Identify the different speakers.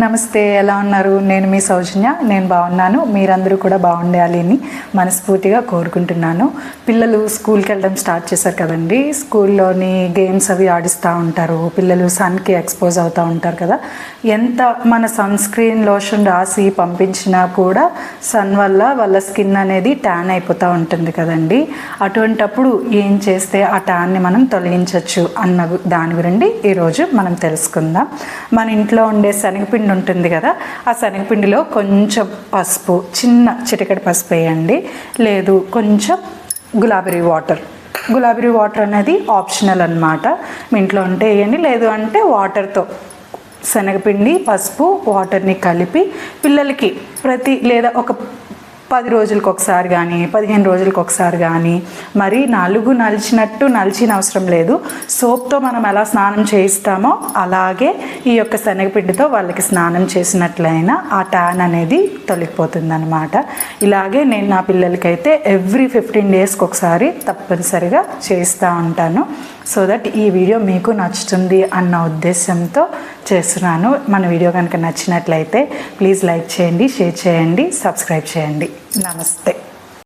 Speaker 1: నమస్తే ఎలా ఉన్నారు? నేను మీ సౌజన్య నేను బాగున్నాను. మీరందరూ కూడా బాగుండాలి అని మనస్ఫూర్తిగా కోరుకుంటున్నాను. పిల్లలు స్కూల్కి వెళ్ళడం స్టార్ట్ చేశారు కదండి. స్కూల్లోని గేమ్స్ అవి ఆడిస్తూ ఉంటారు. పిల్లలు సన్కి ఎక్స్పోజ్ అవుతూ ఉంటారు కదా. ఎంత మన సన్ స్క్రీన్ లోషన్ రాసి పంపించినా కూడా సన్ వల్ల వాళ్ళ స్కిన్ అనేది ట్యాన్ అయిపోతూ ఉంటుంది కదండి. అటువంటప్పుడు ఏం చేస్తే ఆ ట్యాన్ని మనం తొలగించవచ్చు అన్న దాని గురించి ఈరోజు మనం తెలుసుకుందాం. మన ఇంట్లో ఉండే శనగపిండి ఉంటుంది కదా ఆ శనగపిండిలో కొంచెం పసుపు చిన్న చిటికెడు పసుపు వేయండి. లేదు కొంచెం గులాబీ వాటర్ గులాబీ వాటర్ అనేది ఆప్షనల్ అన్నమాట. మీ ఇంట్లో ఉంటే వేయండి లేదు అంటే వాటర్తో శనగపిండి పసుపు వాటర్ని కలిపి పిల్లలకి ప్రతి లేదా ఒక పది రోజులకు ఒకసారి కానీ పదిహేను రోజులకు ఒకసారి కానీ మరి నలుగు నలిచినట్టు నలిచిన అవసరం లేదు. సోప్తో మనం ఎలా స్నానం చేయిస్తామో అలాగే ఈ యొక్క శనగపిండితో వాళ్ళకి స్నానం చేసినట్లయినా ఆ ట్యాన్ అనేది తొలగిపోతుంది అనమాట ఇలాగే నేను నా పిల్లలకైతే ఎవ్రీ ఫిఫ్టీన్ డేస్కి ఒకసారి తప్పనిసరిగా చేస్తూ ఉంటాను. సో దట్ ఈ వీడియో మీకు నచ్చుతుంది అన్న ఉద్దేశంతో చేస్తున్నాను. మన వీడియో కనుక నచ్చినట్లయితే ప్లీజ్ లైక్ చేయండి షేర్ చేయండి సబ్స్క్రైబ్ చేయండి. నమస్తే